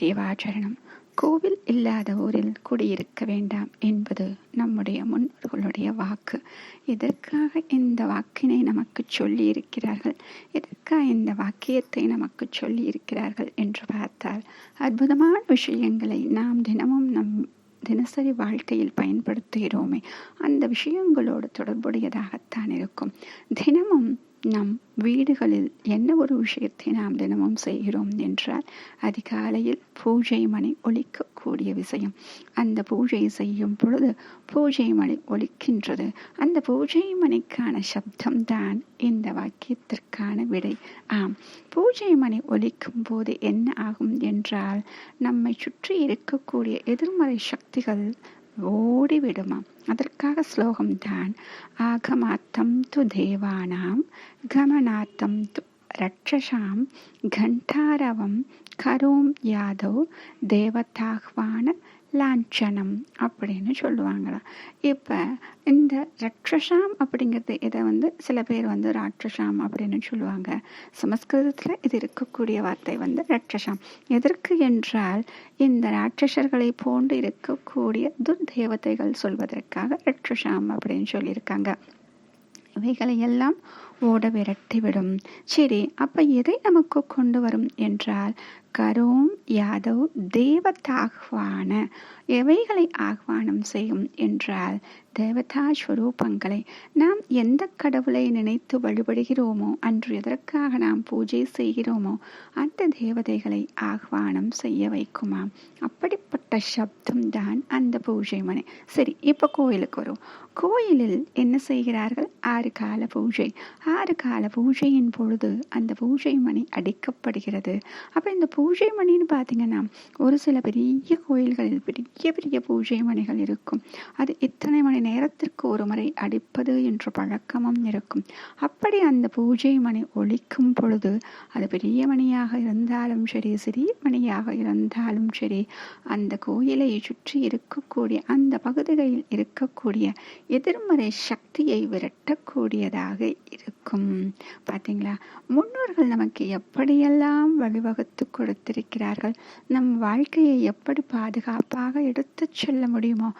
தேவாச்சரணம் கோவில் இல்லாத ஊரில் குடியிருக்க வேண்டாம் என்பது நம்முடைய முன்னோர்களுடைய வாக்கு. எதற்காக இந்த வாக்கினை நமக்கு சொல்லி இருக்கிறார்கள் எதற்காக இந்த வாக்கியத்தை நமக்கு சொல்லி இருக்கிறார்கள் என்று பார்த்தால் அற்புதமான விஷயங்களை நாம் தினமும் நம் தினசரி வாழ்க்கையில் பயன்படுத்துகிறோமே. அந்த விஷயங்களோடு தொடர்புடையதாகத்தான் இருக்கும். தினமும் நம் வீடுகளில் என்ன ஒரு விஷயத்தை நாம் தினமும் செய்கிறோம் என்றால் அதிகாலையில் பூஜை மணி ஒலிக்கக்கூடிய விஷயம். அந்த பூஜை செய்யும் பொழுது பூஜை மணி ஒலிக்கின்றது. அந்த பூஜை மணிக்கான சப்தம்தான் இந்த வாக்கியத்திற்கான விடை. ஆம் பூஜை மணி ஒலிக்கும் போது என்ன ஆகும் என்றால் நம்மை சுற்றி இருக்கக்கூடிய எதிர்மறை சக்திகள் ஓடிவிடுமாம். அதற்காக ஸ்லோகம் தான். ஆகமாத்தம் து தேவானாம் கமனாத்தம் து ரட்சசாம் கண்டாரவம் கரோம் யாதோ தேவதாஹ்வான லாஞ்சனம் அப்படின்னு சொல்லுவாங்களாம். இப்போ இந்த ரட்சசாம் அப்படிங்கிறது இதை வந்து சில பேர் வந்து ராட்சசாம் அப்படின்னு சொல்லுவாங்க. சமஸ்கிருதத்தில் இது இருக்கக்கூடிய வார்த்தை வந்து ரட்சசாம் எதற்கு என்றால் இந்த ராட்சசர்களை போன்று இருக்கக்கூடிய துர்தேவதைகள் சொல்வதற்காக ரட்சசாம் அப்படின்னு சொல்லியிருக்காங்க. இவைகளை எல்லாம் ஓட விரட்டிவிடும் சரி அப்ப எதை நமக்கு கொண்டு வரும் என்றால் கரோம் யாதவ் தேவதாகுவான எவைகளை ஆஹ்வானம் செய்யும் என்றால் தேவதா ஸ்வரூபங்களை நாம் எந்த கடவுளை நினைத்து வழிபடுகிறோமோ அன்று எதற்காக நாம் பூஜை செய்கிறோமோ அந்த தேவதைகளை ஆஹ்வானம் செய்ய வைக்குமாம். அப்படிப்பட்ட சப்தம் தான் அந்த பூஜை மனை. சரி இப்போ கோயிலுக்கு வரும். கோயிலில் என்ன செய்கிறார்கள்? ஆறு கால பூஜை. ஆறு கால பூஜையின் பொழுது அந்த பூஜை மணி அடிக்கப்படுகிறது. அப்போ இந்த பூஜை மணின்னு பார்த்தீங்கன்னா ஒரு சில பெரிய கோயில்களில் பெரிய பெரிய பூஜை மணிகள் இருக்கும். அது இத்தனை மணி நேரத்திற்கு ஒரு முறை அடிப்பது என்ற பழக்கமும் இருக்கும். அப்படி அந்த பூஜை மணி ஒழிக்கும் பொழுது அது பெரிய மணியாக இருந்தாலும் சரி சிறிய மணியாக இருந்தாலும் சரி அந்த கோயிலை சுற்றி இருக்கக்கூடிய அந்த பகுதிகளில் இருக்கக்கூடிய எதிர்மறை சக்தியை விரட்ட விரட்டக்கூடியதாக இருக்கும். பார்த்தீங்களா? முன்னோர்கள் நமக்கு எப்படியெல்லாம் வழிவகுத்து கொடுத்திருக்கிறார்கள்? நம் வாழ்க்கையை எப்படி பாதுகாப்பாக எடுத்துச் செல்ல முடியுமோ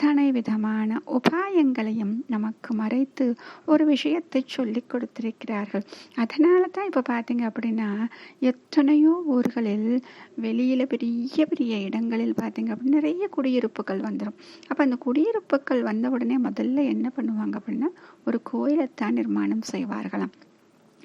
அத்தனை விதமான உபாயங்களையும் நமக்கு மறைத்து ஒரு விஷயத்தை சொல்லி கொடுத்திருக்கிறார்கள். அதனால தான் இப்போ பார்த்தீங்க அப்படின்னா எத்தனையோ ஊர்களில் வெளியில் பெரிய பெரிய இடங்களில் பார்த்தீங்க அப்படின்னா நிறைய குடியிருப்புகள் வந்துடும் அப்போ அந்த குடியிருப்புகள் வந்த உடனே முதல்ல என்ன பண்ணுவாங்க அப்படின்னா ஒரு கோயிலைத்தான் நிர்மாணம் செய்வார்களாம்.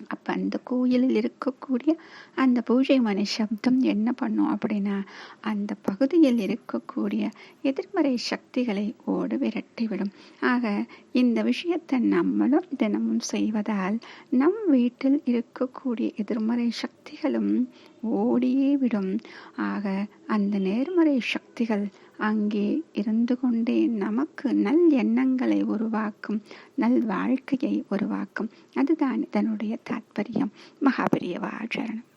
அப்போ அந்த கோயிலில் இருக்கக்கூடிய அந்த பூஜை மணி சப்தம் என்ன பண்ணும் அப்படின்னா அந்த பகுதியில் இருக்கக்கூடிய எதிர்மறை சக்திகளை ஓடு விரட்டிவிடும் ஆக இந்த விஷயத்தை நம்மளும் தினமும் செய்வதால் நம் வீட்டில் இருக்கக்கூடிய எதிர்மறை சக்திகளும் ஓடியே விடும். ஆக அந்த நேர்மறை சக்திகள் அங்கே இருந்து கொண்டே நமக்கு நல் எண்ணங்களை உருவாக்கும் நல் வாழ்க்கையை உருவாக்கும். அதுதான் இதனுடைய தாத்பரியம். மகாபெரியவாச்சரணம்